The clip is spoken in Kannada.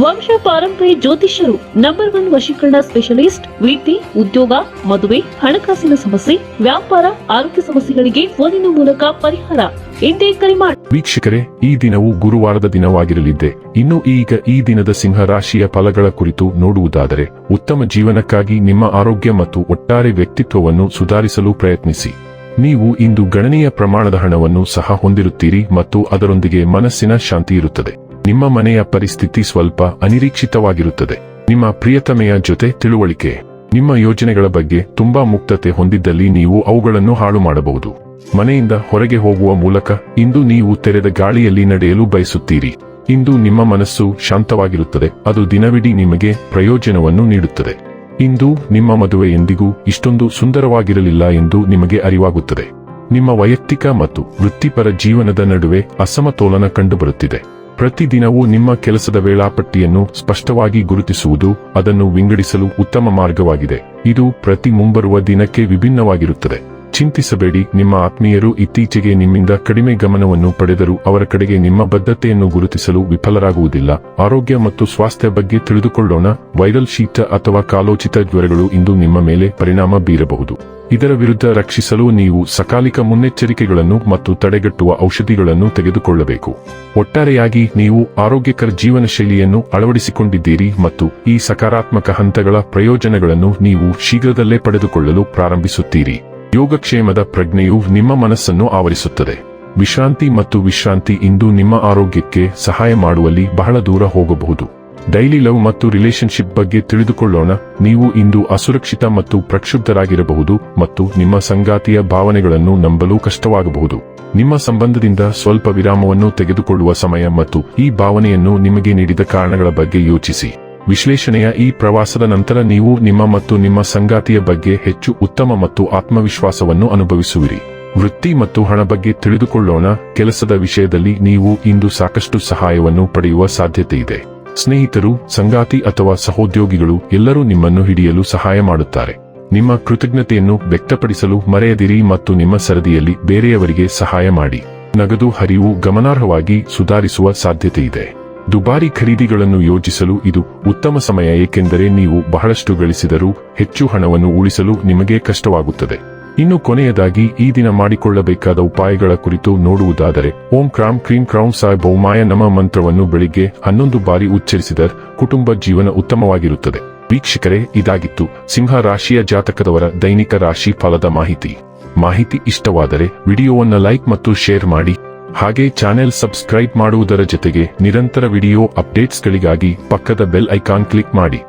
ವಂಶ ಪಾರಂಪರ್ಯ ಜ್ಯೋತಿಷ್ಯರು ನಂಬರ್ ಒನ್ ವಶೀಕರಣ ಸ್ಪೆಷಲಿಸ್ಟ್ ವಿದ್ಯೆ ಉದ್ಯೋಗ, ಮದುವೆ, ಹಣಕಾಸಿನ ಸಮಸ್ಯೆ, ವ್ಯಾಪಾರ, ಆರೋಗ್ಯ ಸಮಸ್ಯೆಗಳಿಗೆ ಫೋನಿನ ಮೂಲಕ ಪರಿಹಾರ. ಎಂದೇ ಕರೆ ಮಾಡಿ ವೀಕ್ಷಕರೇ, ಈ ದಿನವು ಗುರುವಾರದ ದಿನವಾಗಿರಲಿದೆ ಇನ್ನು ಈಗ ಈ ದಿನದ ಸಿಂಹ ರಾಶಿಯ ಫಲಗಳ ಕುರಿತು ನೋಡುವುದಾದರೆ, ಉತ್ತಮ ಜೀವನಕ್ಕಾಗಿ ನಿಮ್ಮ ಆರೋಗ್ಯ ಮತ್ತು ಒಟ್ಟಾರೆ ವ್ಯಕ್ತಿತ್ವವನ್ನು ಸುಧಾರಿಸಲು ಪ್ರಯತ್ನಿಸಿ. ನೀವು ಇಂದು ಗಣನೀಯ ಪ್ರಮಾಣದ ಹಣವನ್ನು ಸಹ ಹೊಂದಿರುತ್ತೀರಿ ಮತ್ತು ಅದರೊಂದಿಗೆ ಮನಸ್ಸಿನ ಶಾಂತಿ ಇರುತ್ತದೆ. ನಿಮ್ಮ ಮನೆಯ ಪರಿಸ್ಥಿತಿ ಸ್ವಲ್ಪ ಅನಿರೀಕ್ಷಿತವಾಗಿರುತ್ತದೆ. ನಿಮ್ಮ ಪ್ರಿಯತಮೆಯ ಜೊತೆ ತಿಳುವಳಿಕೆ. ನಿಮ್ಮ ಯೋಜನೆಗಳ ಬಗ್ಗೆ ತುಂಬಾ ಮುಕ್ತತೆ ಹೊಂದಿದ್ದಲ್ಲಿ ನೀವು ಅವುಗಳನ್ನು ಹಾಳು ಮಾಡಬಹುದು. ಮನೆಯಿಂದ ಹೊರಗೆ ಹೋಗುವ ಮೂಲಕ ಇಂದು ನೀವು ತೆರೆದ ಗಾಳಿಯಲ್ಲಿ ನಡೆಯಲು ಬಯಸುತ್ತೀರಿ. ಇಂದು ನಿಮ್ಮ ಮನಸ್ಸು ಶಾಂತವಾಗಿರುತ್ತದೆ, ಅದು ದಿನವಿಡೀ ನಿಮಗೆ ಪ್ರಯೋಜನವನ್ನು ನೀಡುತ್ತದೆ. ಇಂದು ನಿಮ್ಮ ಮದುವೆ ಎಂದಿಗೂ ಇಷ್ಟೊಂದು ಸುಂದರವಾಗಿರಲಿಲ್ಲ ಎಂದು ನಿಮಗೆ ಅರಿವಾಗುತ್ತದೆ. ನಿಮ್ಮ ವೈಯಕ್ತಿಕ ಮತ್ತು ವೃತ್ತಿಪರ ಜೀವನದ ನಡುವೆ ಅಸಮತೋಲನ ಕಂಡುಬರುತ್ತಿದೆ. ಪ್ರತಿದಿನವೂ ನಿಮ್ಮ ಕೆಲಸದ ವೇಳಾಪಟ್ಟಿಯನ್ನು ಸ್ಪಷ್ಟವಾಗಿ ಗುರುತಿಸುವುದು ಅದನ್ನು ವಿಂಗಡಿಸಲು ಉತ್ತಮ ಮಾರ್ಗವಾಗಿದೆ. ಇದು ಪ್ರತಿ ಮುಂಬರುವ ದಿನಕ್ಕೆ ವಿಭಿನ್ನವಾಗಿರುತ್ತದೆ. ಚಿಂತಿಸಬೇಡಿ, ನಿಮ್ಮ ಆತ್ಮೀಯರು ಇತ್ತೀಚೆಗೆ ನಿಮ್ಮಿಂದ ಕಡಿಮೆ ಗಮನವನ್ನು ಪಡೆದರೂ ಅವರ ಕಡೆಗೆ ನಿಮ್ಮ ಬದ್ಧತೆಯನ್ನು ಗುರುತಿಸಲು ವಿಫಲರಾಗುವುದಿಲ್ಲ. ಆರೋಗ್ಯ ಮತ್ತು ಸ್ವಾಸ್ಥ್ಯ ಬಗ್ಗೆ ತಿಳಿದುಕೊಳ್ಳೋಣ. ವೈರಲ್ ಶೀತ ಅಥವಾ ಕಾಲೋಚಿತ ಜ್ವರಗಳು ಇಂದು ನಿಮ್ಮ ಮೇಲೆ ಪರಿಣಾಮ ಬೀರಬಹುದು. ಇದರ ವಿರುದ್ಧ ರಕ್ಷಿಸಲು ನೀವು ಸಕಾಲಿಕ ಮುನ್ನೆಚ್ಚರಿಕೆಗಳನ್ನು ಮತ್ತು ತಡೆಗಟ್ಟುವ ಔಷಧಿಗಳನ್ನು ತೆಗೆದುಕೊಳ್ಳಬೇಕು. ಒಟ್ಟಾರೆಯಾಗಿ ನೀವು ಆರೋಗ್ಯಕರ ಜೀವನ ಶೈಲಿಯನ್ನು ಅಳವಡಿಸಿಕೊಂಡಿದ್ದೀರಿ ಮತ್ತು ಈ ಸಕಾರಾತ್ಮಕ ಹಂತಗಳ ಪ್ರಯೋಜನಗಳನ್ನು ನೀವು ಶೀಘ್ರದಲ್ಲೇ ಪಡೆದುಕೊಳ್ಳಲು ಪ್ರಾರಂಭಿಸುತ್ತೀರಿ. ಯೋಗಕ್ಷೇಮದ ಪ್ರಜ್ಞೆಯು ನಿಮ್ಮ ಮನಸ್ಸನ್ನು ಆವರಿಸುತ್ತದೆ. ವಿಶ್ರಾಂತಿ ಮತ್ತು ವಿಶ್ರಾಂತಿ ಇಂದು ನಿಮ್ಮ ಆರೋಗ್ಯಕ್ಕೆ ಸಹಾಯ ಮಾಡುವಲ್ಲಿ ಬಹಳ ದೂರ ಹೋಗಬಹುದು. ಡೈಲಿ ಲವ್ ಮತ್ತು ರಿಲೇಶನ್ಶಿಪ್ ಬಗ್ಗೆ ತಿಳಿದುಕೊಳ್ಳೋಣ. ನೀವು ಇಂದು ಅಸುರಕ್ಷಿತ ಮತ್ತು ಪ್ರಕ್ಷುಬ್ಧರಾಗಿರಬಹುದು ಮತ್ತು ನಿಮ್ಮ ಸಂಗಾತಿಯ ಭಾವನೆಗಳನ್ನು ನಂಬಲು ಕಷ್ಟವಾಗಬಹುದು. ನಿಮ್ಮ ಸಂಬಂಧದಿಂದ ಸ್ವಲ್ಪ ವಿರಾಮವನ್ನು ತೆಗೆದುಕೊಳ್ಳುವ ಸಮಯ ಮತ್ತು ಈ ಭಾವನೆಯನ್ನು ನಿಮಗೆ ನೀಡಿದ ಕಾರಣಗಳ ಬಗ್ಗೆ ಯೋಚಿಸಿ. ವಿಶ್ಲೇಷಣೆಯ ಈ ಪ್ರವಾಸದ ನಂತರ ನೀವು ನಿಮ್ಮ ಮತ್ತು ನಿಮ್ಮ ಸಂಗಾತಿಯ ಬಗ್ಗೆ ಹೆಚ್ಚು ಉತ್ತಮ ಮತ್ತು ಆತ್ಮವಿಶ್ವಾಸವನ್ನು ಅನುಭವಿಸುವಿರಿ. ವೃತ್ತಿ ಮತ್ತು ಹಣ ಬಗ್ಗೆ ತಿಳಿದುಕೊಳ್ಳೋಣ. ಕೆಲಸದ ವಿಷಯದಲ್ಲಿ ನೀವು ಇಂದು ಸಾಕಷ್ಟು ಸಹಾಯವನ್ನು ಪಡೆಯುವ ಸಾಧ್ಯತೆ ಇದೆ. ಸ್ನೇಹಿತರು, ಸಂಗಾತಿ ಅಥವಾ ಸಹೋದ್ಯೋಗಿಗಳು ಎಲ್ಲರೂ ನಿಮ್ಮನ್ನು ಹಿಡಿಯಲು ಸಹಾಯ ಮಾಡುತ್ತಾರೆ. ನಿಮ್ಮ ಕೃತಜ್ಞತೆಯನ್ನು ವ್ಯಕ್ತಪಡಿಸಲು ಮರೆಯದಿರಿ ಮತ್ತು ನಿಮ್ಮ ಸರದಿಯಲ್ಲಿ ಬೇರೆಯವರಿಗೆ ಸಹಾಯ ಮಾಡಿ. ನಗದು ಹರಿವು ಗಮನಾರ್ಹವಾಗಿ ಸುಧಾರಿಸುವ ಸಾಧ್ಯತೆಯಿದೆ. ದುಬಾರಿ ಖರೀದಿಗಳನ್ನು ಯೋಜಿಸಲು ಇದು ಉತ್ತಮ ಸಮಯ, ಏಕೆಂದರೆ ನೀವು ಬಹಳಷ್ಟು ಗಳಿಸಿದರೂ ಹೆಚ್ಚು ಹಣವನ್ನು ಉಳಿಸಲು ನಿಮಗೆ ಕಷ್ಟವಾಗುತ್ತದೆ. ಇನ್ನು ಕೊನೆಯದಾಗಿ ಈ ದಿನ ಮಾಡಿಕೊಳ್ಳಬೇಕಾದ ಉಪಾಯಗಳ ಕುರಿತು ನೋಡುವುದಾದರೆ, ಓಂ ಕ್ರಾಂ ಕ್ರೀಂ ಕ್ರೌಂ ಸಾಯ್ ಬೌಮಾಯ ನಮ ಮಂತ್ರವನ್ನು ಬೆಳಿಗ್ಗೆ ಹನ್ನೊಂದು ಬಾರಿ ಉಚ್ಚರಿಸಿದ ಕುಟುಂಬ ಜೀವನ ಉತ್ತಮವಾಗಿರುತ್ತದೆ. ವೀಕ್ಷಕರೇ, ಇದಾಗಿತ್ತು ಸಿಂಹ ರಾಶಿಯ ಜಾತಕದವರ ದೈನಿಕ ರಾಶಿ ಫಲದ ಮಾಹಿತಿ. ಮಾಹಿತಿ ಇಷ್ಟವಾದರೆ ವಿಡಿಯೋವನ್ನು ಲೈಕ್ ಮತ್ತು ಶೇರ್ ಮಾಡಿ. ಹಾಗೆ ಚಾನೆಲ್ ಸಬ್ಸ್ಕ್ರೈಬ್ ಮಾಡುವುದರ ಜೊತೆಗೆ ನಿರಂತರ ವಿಡಿಯೋ ಅಪ್ಡೇಟ್ಸ್ಗಳಿಗಾಗಿ ಪಕ್ಕದ ಬೆಲ್ ಐಕಾನ್ ಕ್ಲಿಕ್ ಮಾಡಿ.